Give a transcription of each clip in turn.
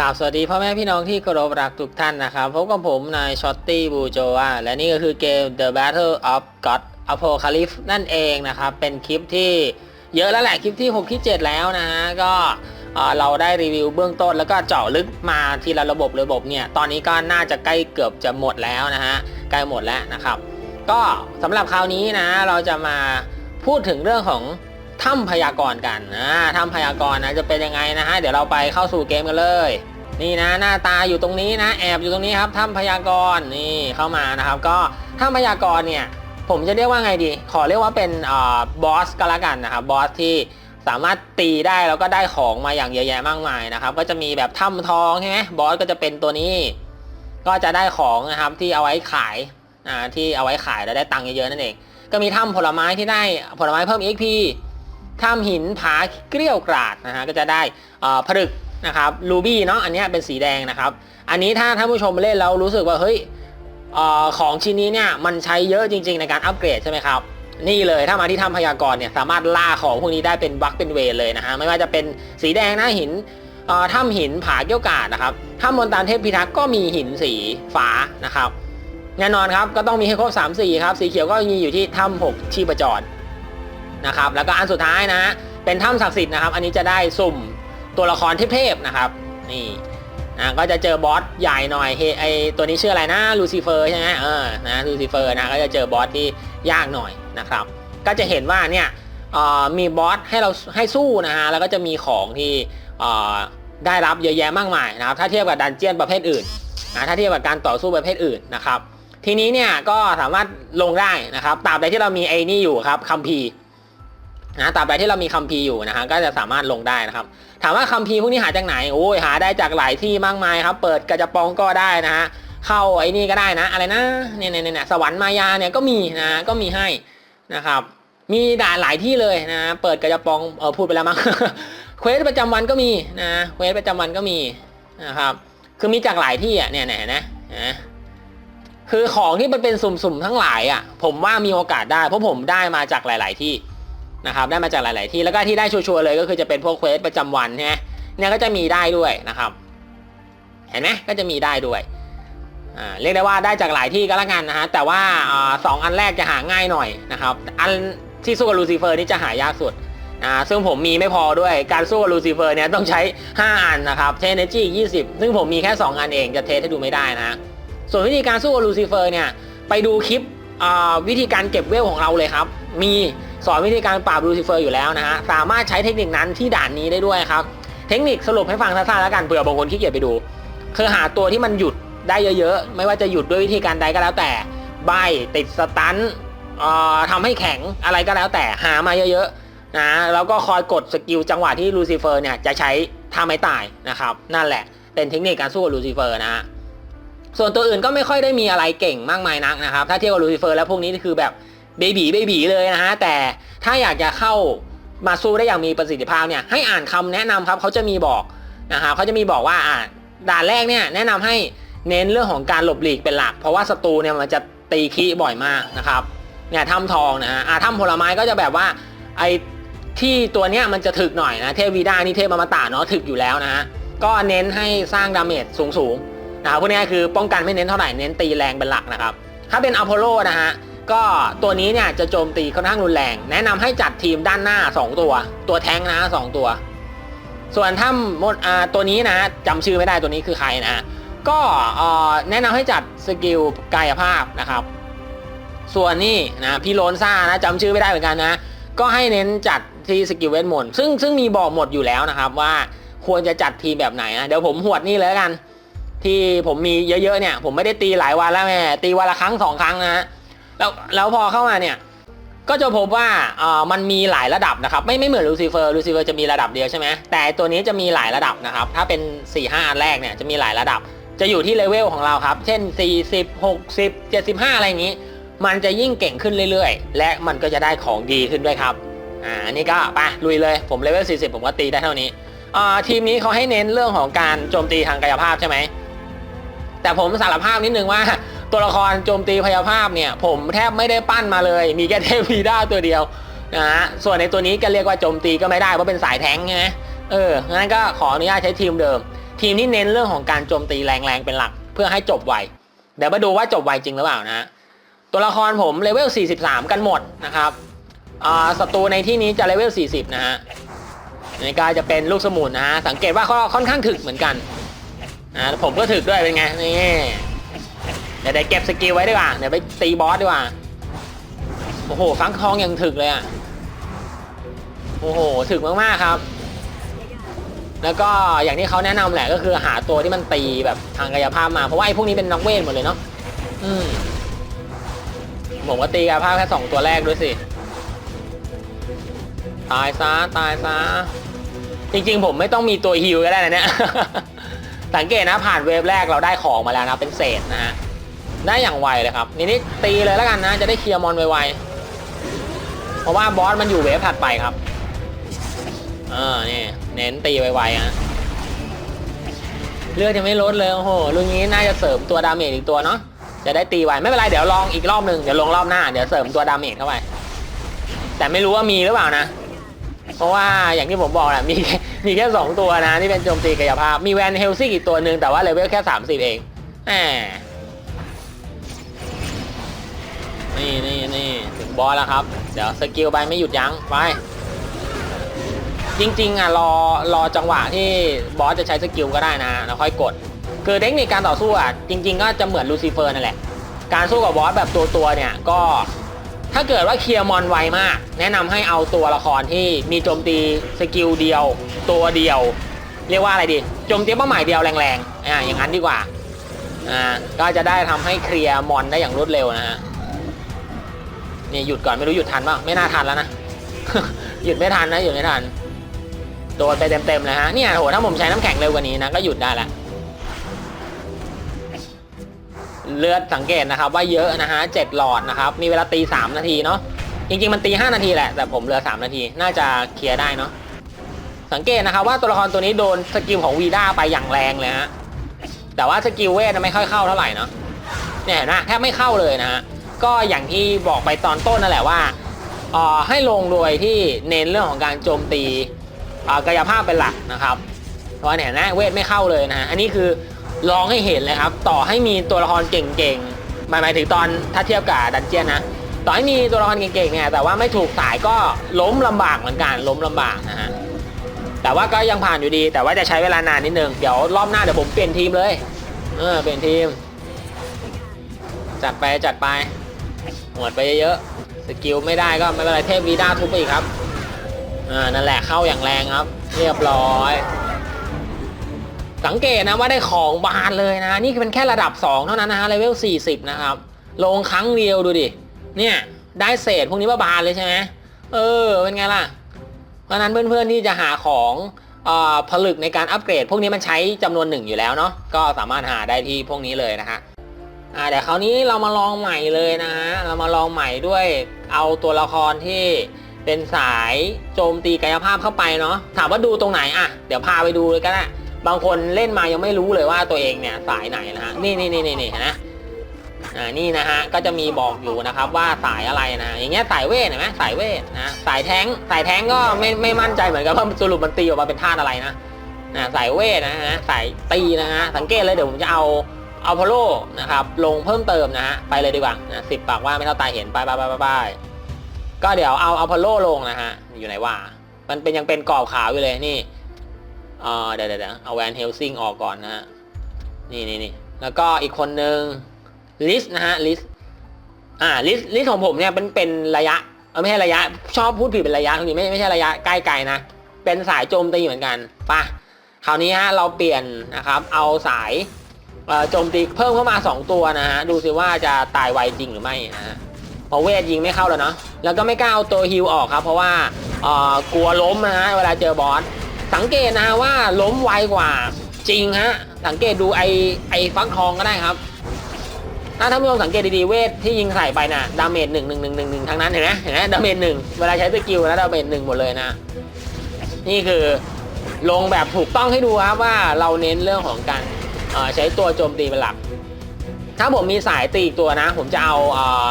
กราบสวัสดีพ่อแม่พี่น้องที่เคารพรักทุกท่านนะครับพบกับผมนายช็อตตี้บูโจวาและนี่ก็คือเกม The Battle of God Apocalypse นั่นเองนะครับ เป็นคลิปที่เยอะแล้วแหละคลิปที่ 6 ที่ 7 แล้วนะฮะก็เอ่อเราได้รีวิวเบื้องต้นแล้วก็เจาะลึกมาทีละระบบระบบเนี่ย ตอนนี้ก็น่าจะใกล้เกือบจะหมดแล้วนะฮะใกล้หมดแล้วนะครับ ก็สำหรับคราวนี้นะเราจะมาพูดถึงเรื่องของ ถ้ำพยากรณ์กันนะถ้ำพยากรณ์นะจะเป็นยังไงนะฮะเดี๋ยวเราไปเข้าสู่เกมกันเลย นี่นะหน้าตาอยู่ตรงนี้นะแอบอยู่ตรงนี้ครับถ้ำพยากรณ์นี่เข้ามานะครับ ก็ถ้ำพยากรณ์เนี่ยผมจะเรียกว่าไงดี ขอเรียกว่าเป็นบอสก็แล้วกันนะครับบอสที่สามารถตีได้แล้วก็ได้ของมาอย่างเยอะแยะมากมายนะครับ ก็จะมีแบบถ้ำทองใช่ไหมบอสก็จะเป็นตัวนี้ ก็จะได้ของนะครับที่เอาไว้ขายอ่าที่เอาไว้ขายแล้วได้ตังค์เยอะๆนั่นเอง ก็มีถ้ำผลไม้ที่ได้ผลไม้เพิ่ม XP ถ้ำหินผาเกลี้ยวกราดนะฮะก็จะได้ผลึกนะครับรูบี้เนาะอันนี้เป็นสีแดงนะครับ อันนี้ถ้าท่านผู้ชมเล่นแล้วรู้สึกว่าเฮ้ยออของชิ้นนี้เนี่ยมันใช้เยอะจริง ๆ ในการอัปเกรดใช่ไหมครับนี่เลยถ้ามาที่ถ้ำพยากรณ์เนี่ยสามารถล่าของพวกนี้ได้เป็นบัคเป็นเวรเลยนะฮะไม่ว่าจะเป็นสีแดงนะหินถ้ำหินผาเกี้ยวกาดนะครับถ้ำมนตานเทพพิทักษ์ก็มีหินสีฟ้านะครับแน่นอนครับก็ต้องมีให้ครบ3สีครับสีเขียวก็มีอยู่ที่ถ้ำหกชีพจร นะครับ แล้วก็อันสุดท้ายนะเป็นถ้ำศักดิ์สิทธิ์นะครับ อันนี้จะได้สุ่มตัวละครเทพๆนะครับ นี่นะก็จะเจอบอสใหญ่หน่อยเฮไอตัวนี้ชื่ออะไรนะลูซิเฟอร์ใช่ไหมเออนะลูซิเฟอร์นะก็จะเจอบอสที่ยากหน่อยนะครับ ก็จะเห็นว่าเนี่ยมีบอสให้เราให้สู้นะฮะแล้วก็จะมีของที่ได้รับเยอะแยะมากมายนะครับ ถ้าเทียบกับดันเจียนประเภทอื่นนะถ้าเทียบกับการต่อสู้ประเภทอื่นนะครับ ทีนี้เนี่ยก็สามารถลงได้นะครับตราบใดที่เรามีไอ้นี่อยู่ครับคัมภีร์ นะตราบใดที่เรามีคัมภีร์อยู่นะฮะก็จะสามารถลงได้นะครับ ถามว่าคัมภีร์พวกนี้หาจากไหนโอ้ยหาได้จากหลายที่มากมายครับ เปิดกระจะปองก็ได้นะฮะเข้าไอ้นี่ก็ได้นะ อะไรนะเนี่ยเนี่ยเนี่ยสวรรค์มายาเนี่ยก็มีนะก็มีให้นะครับ มีด่านหลายที่เลยนะ เปิดกระจะปองเออพูดไปแล้วมั้งเควสประจำวันก็มีนะเควสประจำวันก็มีนะครับ คือมีจากหลายที่อะเนี่ยเนี่ยนะนะคือของที่มันเป็นสุ่มๆทั้งหลายอะ ผมว่ามีโอกาสได้เพราะผมได้มาจากหลาย ๆ ที่ นะครับได้มาจากหลาย ๆ ที่แล้วก็ที่ได้ชัวร์ๆเลยก็คือจะเป็นพวกเควสประจำวันใช่ไหมเนี่ยก็จะมีได้ด้วยนะครับเห็นไหมก็จะมีได้ด้วยเรียกได้ว่าได้จากหลายที่ก็แล้วกันนะฮะแต่ว่าสองอันแรกจะหาง่ายหน่อยนะครับอันที่สู้กับลูซิเฟอร์นี่จะหายากสุดอ่าซึ่งผมมีไม่พอด้วยการสู้กับลูซิเฟอร์เนี่ยต้องใช้ 5 อันนะครับเทเนจี20ซึ่งผมมีแค่ 2 อันเองจะเทสให้ดูไม่ได้นะ ส่วนวิธีการสู้กับลูซิเฟอร์เนี่ยไปดูคลิป วิธีการเก็บเวลของเราเลยครับ มีสอนวิธีการปราบลูซิเฟอร์อยู่แล้วนะฮะสามารถใช้เทคนิคนั้นที่ด่านนี้ได้ด้วยครับ เทคนิคสรุปให้ฟังสั้นๆแล้วกันเผื่อบางคนขี้เกียจไปดู คือหาตัวที่มันหยุดได้เยอะๆ ไม่ว่าจะหยุดด้วยวิธีการใดก็แล้วแต่ ใบติดสตันเอ่อทำให้แข็งอะไรก็แล้วแต่หามาเยอะๆนะแล้วก็คอยกดสกิลจังหวะที่ลูซิเฟอร์เนี่ยจะใช้ท่าไม้ตายนะครับ นั่นแหละเป็นเทคนิคการสู้กับลูซิเฟอร์นะฮะ ส่วนตัวอื่นก็ไม่ค่อยได้มีอะไรเก่งมากมายนักนะครับ ถ้าเทียบกับลูซิเฟอร์แล้วพวกนี้คือแบบเบบีเบบีเลยนะฮะ แต่ถ้าอยากจะเข้ามาสู้ได้อย่างมีประสิทธิภาพเนี่ยให้อ่านคำแนะนำครับเขาจะมีบอกนะครับเขาจะมีบอกว่าอ่าด่านแรกเนี่ยแนะนำให้เน้นเรื่องของการหลบหลีกเป็นหลัก เพราะว่าศัตรูเนี่ยมันจะตีคีบ่อยมากนะครับเนี่ยถ้ำทองนะฮะอ่าถ้ำผลไม้ก็จะแบบว่าไอ้ที่ตัวเนี้ยมันจะถึกหน่อยนะเทพวีด้านี่เทพอมตะเนาะถึกอยู่แล้วนะฮะก็เน้นให้สร้างดาเมจสูงๆ นะครับพวกนี้คือป้องกันไม่เน้นเท่าไหร่เน้นตีแรงเป็นหลักนะครับ ถ้าเป็นอพอลโลนะฮะก็ตัวนี้เนี่ยจะโจมตีค่อนข้างรุนแรง แนะนำให้จัดทีมด้านหน้า 2 ตัว ตัวแท้งนะสองตัว ส่วนถ้ามดอ่าตัวนี้นะจำชื่อไม่ได้ตัวนี้คือใครนะก็อ่แนะนำให้จัดสกิลกายภาพนะครับ ส่วนนี่นะพี่โลนซ่านะจำชื่อไม่ได้เหมือนกันนะ ก็ให้เน้นจัดที่สกิลเวทมนต์ซึ่งซึ่งมีบอกหมดอยู่แล้วนะครับว่าควรจะจัดทีมแบบไหนนะเดี๋ยวผมหวดนี่เลยละกัน ที่ผมมีเยอะๆเนี่ย ผมไม่ได้ตีหลายวันแล้วแม่ตีวันละครั้งสองครั้งนะฮะแล้วแล้วพอเข้ามาเนี่ย ก็จะพบว่าเออมันมีหลายระดับนะครับ ไม่ไม่เหมือนลูซิเฟอร์ลูซิเฟอร์จะมีระดับเดียวใช่ไหมแต่ตัวนี้จะมีหลายระดับนะครับ ถ้าเป็น4 5อันแรกเนี่ยจะมีหลายระดับ จะอยู่ที่เลเวลของเราครับ เช่น 40 60 75 อะไรอย่างนี้ มันจะยิ่งเก่งขึ้นเรื่อยๆ และมันก็จะได้ของดีขึ้นด้วยครับอ่านนี้ก็ไปลุยเลยผมเลเวล40 ผมก็ตีได้เท่านี้อ่าทีมนี้เขาให้เน้นเรื่องของการโจมตีทางกายภาพใช่ไหม แต่ผมสารภาพนิดนึงว่าตัวละครโจมตีพยาภาพเนี่ย ผมแทบไม่ได้ปั้นมาเลย มีแค่เทพีด้าตัวเดียวนะฮะส่วนในตัวนี้ก็เรียกว่าโจมตีก็ไม่ได้เพราะเป็นสายแท้งใช่ไหมเอองั้นก็ขออนุญาตใช้ทีมเดิม ทีมที่เน้นเรื่องของการโจมตีแรงๆเป็นหลัก เพื่อให้จบไวเดี๋ยวมาดูว่าจบไวจริงหรือเปล่านะฮะตัวละครผมเลเวล 43 กันหมดนะครับอ่าศัตรูในที่นี้จะเลเวล 40 นะฮะในการจะเป็นลูกสมุนนะฮะสังเกตว่าเขาค่อนข้างถึกเหมือนกัน นะผมก็ถึกด้วยเป็นไงนี่เดี๋ยวได้เก็บสกิลไว้ดีกว่าเดี๋ยวไปตีบอสดีกว่าโอ้โหฟังทองยังถึกเลยอะโอ้โหถึกมากๆครับ แล้วก็อย่างที่เขาแนะนำแหละก็คือหาตัวที่มันตีแบบทางกายภาพมาเพราะว่าไอ้พวกนี้เป็นนักเวทหมดเลยเนาะอืมผมก็ตีกายภาพแค่สองตัวแรกด้วยสิตายซะตายซะจริงๆ ผมไม่ต้องมีตัวฮิวก็ได้นะเนี่ย สังเกตนะผ่านเวฟแรกเราได้ของมาแล้วนะเป็นเศษนะฮะได้อย่างไวเลยครับนี่นี่ตีเลยแล้วกันนะ จะได้เคลียร์มอนไวๆเพราะว่าบอสมันอยู่เวฟถัดไปครับเออนี่เน้นตีไวๆฮะเลือดยังไม่ลดเลยโอ้โหลุงนี้น่าจะเสริมตัวดาเมจอีกตัวเนาะจะได้ตีไวไม่เป็นไรเดี๋ยวลองอีกรอบหนึ่งเดี๋ยวลงรอบหน้าเดี๋ยวเสริมตัวดาเมจเข้าไปแต่ไม่รู้ว่ามีหรือเปล่านะ เพราะว่าอย่างที่ผมบอกแหละมีมีแค่ 2 ตัวนะที่เป็นโจมตีกายภาพ มีแวนเฮลซิกอีกตัวหนึ่งแต่ว่าเลเวลแค่ 30 เองแหมนี่นี่นี่ถึงบอสแล้วครับ เดี๋ยวสกิลไปไม่หยุดยั้งไปจริง ๆอะรอรอจังหวะที่บอสจะใช้สกิลก็ได้นะแล้วค่อยกด คือเทคนิคการต่อสู้อะจริง ๆ ก็จะเหมือนลูซิเฟอร์นั่นแหละ การสู้กับบอสแบบตัวตัวๆเนี่ยก็ ถ้าเกิดว่าเคลียร์มอนไวมาก แนะนำให้เอาตัวละครที่มีโจมตีสกิลเดียว ตัวเดียว เรียกว่าอะไรดีโจมตีเป้าหมายเดียวแรงๆอ่าอย่างนั้นดีกว่าอ่าก็จะได้ทำให้เคลียร์มอนได้อย่างรวดเร็วนะฮะนี่หยุดก่อนไม่รู้หยุดทันป่ะไม่น่าทันแล้วนะหยุดไม่ทันนะหยุดไม่ทันโดนไปเต็มๆเลยฮะเนี่ยโหถ้าผมใช้น้ำแข็งเร็วกว่านี้นะก็หยุดได้ละ เลือดสังเกตนะครับว่าเยอะนะฮะเจ็ดหลอดนะครับ มีเวลาตี3นาทีเนาะจริงๆมันตี5นาทีแหละ แต่ผมเหลือ3นาที น่าจะเคลียร์ได้เนาะสังเกตนะครับว่าตัวละครตัวนี้โดนสกิลของวีด้าไปอย่างแรงเลยฮะแต่ว่าสกิลเวทไม่ค่อยเข้าเท่าไหร่เนาะเนี่ยเห็นไหมแทบไม่เข้าเลยนะฮะก็อย่างที่บอกไปตอนต้นนั่นแหละว่าเอ่อให้ลงโดยที่เน้นเรื่องของการโจมตีอ่อกายภาพเป็นหลักนะครับเพราะเนี่ยนะเวทไม่เข้าเลยนะฮะอันนี้คือ ลองให้เห็นเลยครับ ต่อให้มีตัวละครเก่งๆหมายหมายถึงตอนถ้าเทียบกับดันเจียนนะ ต่อให้มีตัวละครเก่งๆเนี่ยแต่ว่าไม่ถูกสายก็ล้มลำบากเหมือนกันล้มลำบากนะฮะแต่ว่าก็ยังผ่านอยู่ดี แต่ว่าจะใช้เวลานานนิดนึงเดี๋ยวรอบหน้าเดี๋ยวผมเปลี่ยนทีมเลยเออเปลี่ยนทีม จัดไปจัดไปหมดไปเยอะๆสกิลไม่ได้ก็ไม่เป็นไรเทพวีด้าทุบไปอีกครับอ่านั่นแหละเข้าอย่างแรงครับ เรียบร้อย สังเกตนะว่าได้ของบานเลยนะ นี่เป็นแค่ระดับ 2 เท่านั้นนะฮะเลเวล 40 นะครับ ลงครั้งเดียวดูดิ เนี่ย ได้เศษพวกนี้มาบานเลยใช่ไหมเออ เป็นไงล่ะ เพราะนั้นเพื่อนๆที่จะหาของออผลึกในการอัปเกรด พวกนี้มันใช้จำนวนหนึ่งอยู่แล้วเนาะก็สามารถหาได้ที่พวกนี้เลยนะฮะอ่าเดี๋ยวคราวนี้เรามาลองใหม่เลยนะฮะเรามาลองใหม่ด้วยเอาตัวละครที่เป็นสายโจมตีกายภาพเข้าไปเนาะถามว่าดูตรงไหนอะเดี๋ยวพาไปดูเลยก็ได้ บางคนเล่นมายังไม่รู้เลยว่าตัวเองเนี่ยสายไหนนะฮะนี่นี่นี่นี่นี่เห็นไหมอ่านี่นะฮะก็จะมีบอกอยู่นะครับว่าสายอะไรนะอย่างเงี้ยสายเวทเห็นไหมสายเวทนะสายแท้งสายแท้งก็ไม่ไม่มั่นใจเหมือนกันว่าสรุปมันตีออกมาเป็นธาตุอะไรนะนะสายเวทนะฮะสายตีนะฮะสังเกตเลยเดี๋ยวผมจะเอาเอาพโลนะครับลงเพิ่มเติมนะฮะไปเลยดีกว่านะสิบปากว่าไม่เท่าตายเห็นไปไปไปไปไปก็เดี๋ยวเอาเอาพโลลงนะฮะอยู่ไหนว่า มันเป็นยังเป็นกรอบขาวอยู่เลยนี่ เออเดี๋ยวเดี๋ยวเดี๋ยวเอาแวนเฮลซิงออกก่อนนะฮะนี่นี่นี่แล้วก็อีกคนหนึ่งลิสนะฮะลิสอ่าลิสลิสของผมเนี่ยเป็นเป็นระยะเออไม่ใช่ระยะ ชอบพูดผิดเป็นระยะตรงนี้ไม่ไม่ใช่ระยะใกล้ไกลนะ เป็นสายโจมตีเหมือนกันปะคราวนี้ฮะเราเปลี่ยนนะครับเอาสายโจมตีเพิ่มเข้ามา 2 ตัวนะฮะดูสิว่าจะตายไวจริงหรือไม่นะฮะพราะเวทยิงไม่เข้าแล้วเนาะแล้วก็ไม่กล้าเอาตัวฮิวออกครับ เพราะว่าเออกลัวล้มนะฮะเวลาเจอบอส สังเกตนะฮะว่าล้มไวกว่าจริงฮะ สังเกตดูไอไอฟักทองก็ได้ครับ ถ้าท่านผู้ชมสังเกตดีๆเวทที่ยิงใส่ไปน่ะดาเมจหนึ่งหนึ่งหนึ่งหนึ่งหนึ่งทั้งนั้นเห็นไหมเห็นไหมดาเมจหนึ่งเวลาใช้สกิลนะดาเมจหนึ่งหมดเลยนะ นี่คือลงแบบถูกต้องให้ดูครับว่าเราเน้นเรื่องของการใช้ตัวโจมตีเป็นหลัก ถ้าผมมีสายตีอีกตัวนะ ผมจะเอาเอ่อ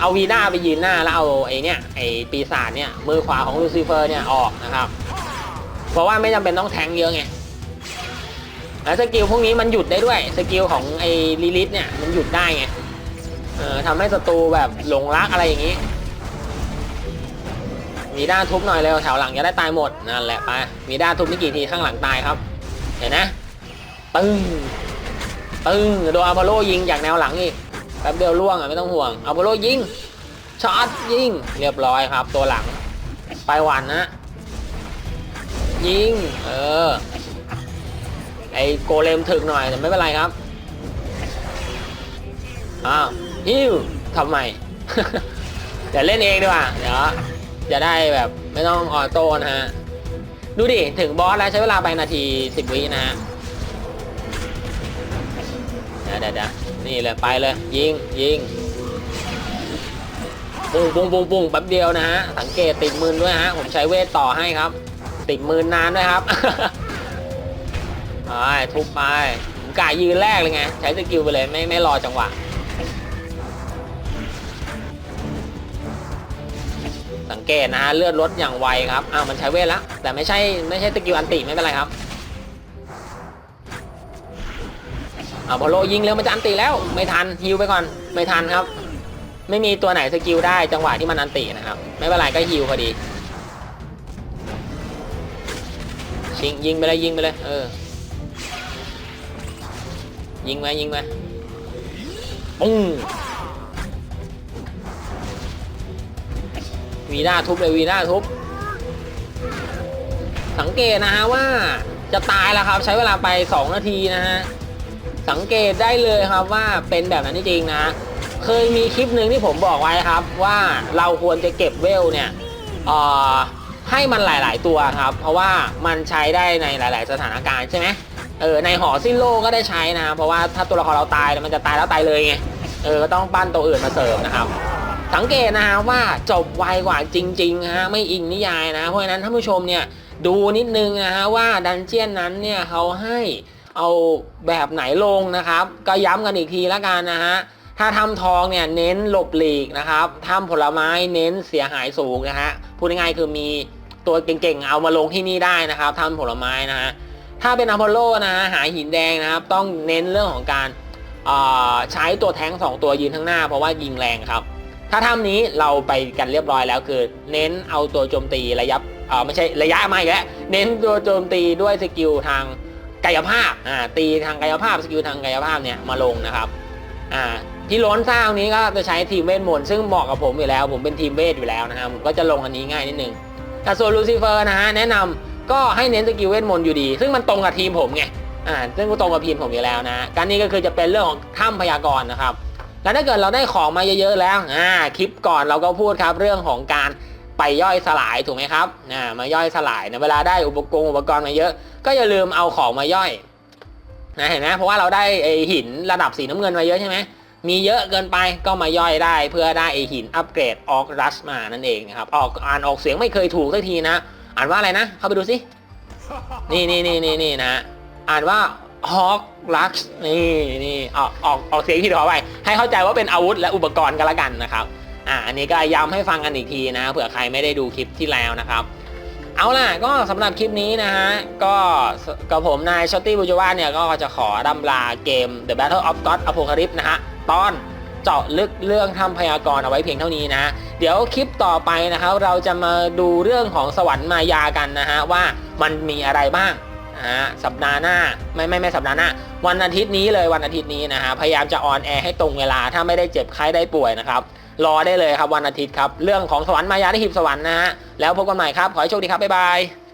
เอาวีน่าไปยืนหน้าแล้วเอาไอ้เนี่ยไอ้ปีศาจเนี่ยมือขวาของลูซิเฟอร์เนี่ยออกนะครับ เพราะว่าไม่จำเป็นต้องแทงเยอะไงแล้วสกิลพวกนี้มันหยุดได้ด้วยสกิลของไอ้ลิลิทเนี่ยมันหยุดได้ไงเออทำให้ศัตรูแบบหลงรักอะไรอย่างนี้ มีด้าทุบหน่อยเร็วแถวหลังจะได้ตายหมดนั่นแหละไปมีด้าทุบนี่กี่ทีข้างหลังตายครับ เห็นนะตึ้งตึ้งโดนอาพอลโลยิงจากแนวหลังอีกแป๊บเดียวล่วงอะไม่ต้องห่วงอาพอลโลยิงช็อตยิงเรียบร้อยครับ ตัวหลังไปหวันนะ ยิง เออ ไอโกเลมถึกหน่อยแต่ไม่เป็นไรครับ อ้าวฮิวทำไมเดี๋ยวเล่นเองดีกว่า เดี๋ยวจะได้แบบไม่ต้องออโต้นะฮะ ดูดิ ถึงบอสแล้วใช้เวลาไปนาที10วินะฮะเดี๋ยวเดี๋ยวเดี๋ยวนี่เลยไปเลย ยิงยิงปุ้งปุ้งปุ้งปุ้งแป๊บเดียวนะฮะ สังเกตติดมือด้วยฮะ ผมใช้เวทต่อให้ครับ ติดมือนานด้วยครับไปทุบไปผมกะยืนแรกเลยไง ใช้สกิลไปเลยไม่ไม่รอจังหวะสังเกตนะฮะเลือดลดอย่างไวครับอ้าวมันใช้เวทแล้ว แต่ไม่ใช่ไม่ใช่สกิลอันติไม่เป็นไรครับอ่าพอโลยิงเร็วมันจะอันติแล้ว ไม่ทันฮิวไปก่อนไม่ทันครับ ไม่มีตัวไหนสกิลได้จังหวะที่มันอันตินะครับ ไม่เป็นไรก็ฮิวพอดีิงยิงไปเลยยิงไปเลยเออยิงไปยิงไปปุ้งวีด้าทุบเลยวีด้าทุบ สังเกตนะฮะว่าจะตายแล้วครับ ใช้เวลาไป 2 นาทีนะฮะ สังเกตได้เลยครับว่าเป็นแบบนั้นจริงนะ เคยมีคลิปหนึ่งที่ผมบอกไว้ครับ ว่าเราควรจะเก็บเวลเนี่ยอ่อ ให้มันหลาย ๆ ตัวครับ เพราะว่ามันใช้ได้ในหลาย ๆ สถานการณ์ใช่ไหมเออในหอสิ้นโลกก็ได้ใช้นะเพราะว่าถ้าตัวละครเราตายมันจะตายแล้วตายเลยไงเออก็ต้องปั้นตัวอื่นมาเสริมนะครับ สังเกตนะฮะว่าจบไวกว่าจริงๆฮะไม่อิงนิยายนะเพราะฉะนั้นท่านผู้ชมเนี่ยดูนิดนึงนะฮะว่าดันเจียนนั้นเนี่ยเขาให้เอาแบบไหนลงนะครับ ก็ย้ำกันอีกทีล้วกันนะฮะถ้าทำทองเนี่ยเน้นหลบหลีกนะครับทำผลไม้เน้นเสียหายสูงนะฮะพูดง่ายๆคือมี ตัวเก่งๆ เอามาลงที่นี่ได้นะครับทำผลไม้นะฮะถ้าเป็นอพอลโลนะฮะหาหินแดงนะครับ ต้องเน้นเรื่องของการใช้ตัวแท้งสองตัวยืนข้างหน้า เพราะว่ายิงแรงครับ ถ้าทำนี้เราไปกันเรียบร้อยแล้วคือ เน้นเอาตัวโจมตีระยะไม่ใช่ระยะมาอีกแล้วเน้นตัวโจมตีด้วยสกิลทางกายภาพตีทางกายภาพสกิลทางกายภาพเนี่ยมาลงนะครับที่ล้นสร้างนี้ก็จะใช้ทีมเวทมนต์ซึ่งเหมาะกับผมอยู่แล้ว ผมเป็นทีมเวทอยู่แล้วนะครับผมก็จะลงอันนี้ง่ายนิดนึง แต่ส่วนลูซิเฟอร์นะฮะแนะนำก็ให้เน้นสกิลเวทมนต์อยู่ดี ซึ่งมันตรงกับทีมผมไงอ่าซึ่งก็ตรงกับทีมผมอยู่แล้วนะการนี้ก็คือจะเป็นเรื่องของถ้ำพยากรณ์นะครับแล้วถ้าเกิดเราได้ของมาเยอะๆแล้วอ่าคลิปก่อนเราก็พูดครับเรื่องของการไปย่อยสลายถูกไหมครับอ่ามาย่อยสลายนะเวลาได้อุปกรณ์อุปกรณ์มาเยอะ ก็อย่าลืมเอาของมาย่อยนะเห็นไหมเพราะว่าเราได้ไอหินระดับสีน้ำเงินมาเยอะใช่ไหม มีเยอะเกินไปก็มาย่อยได้เพื่อได้ไอหินอัปเกรดออกรัสมานั่นเองนะครับออกอ่านออกเสียงไม่เคยถูกสักทีนะ อ่านว่าอะไรนะ เข้าไปดูสิ นี่นี่นี่นี่นี่นะ อ่านว่าฮอกลักซ์นี่นี่ออกออกออกเสียงที่ขอไปให้เข้าใจว่าเป็นอาวุธและอุปกรณ์กันละกันนะครับ อ่าอันนี้ก็ย้ำให้ฟังกันอีกทีนะ เผื่อใครไม่ได้ดูคลิปที่แล้วนะครับเอาล่ะก็สำหรับคลิปนี้นะฮะ ก็กับผมนายชอตตี้บูจวาเนี่ย ก็จะขอดำลาเกม The Battle of God Apocalypse นะฮะ ตอนเจาะลึกเรื่องทำพยากรณ์เอาไว้เพียงเท่านี้นะ เดี๋ยวคลิปต่อไปนะครับ เราจะมาดูเรื่องของสวรรค์มายากันนะฮะว่ามันมีอะไรบ้างนะฮะสัปดาห์หน้าไม่ไม่ไม่สัปดาห์หน้า วันอาทิตย์นี้เลยวันอาทิตย์นี้นะฮะพยายามจะออนแอร์ให้ตรงเวลาถ้าไม่ได้เจ็บไข้ได้ป่วยนะครับรอได้เลยครับวันอาทิตย์ครับ เรื่องของสวรรค์มายาได้หิบสวรรค์นะฮะแล้วพบกันใหม่ครับ ขอให้โชคดีครับ บ๊ายบาย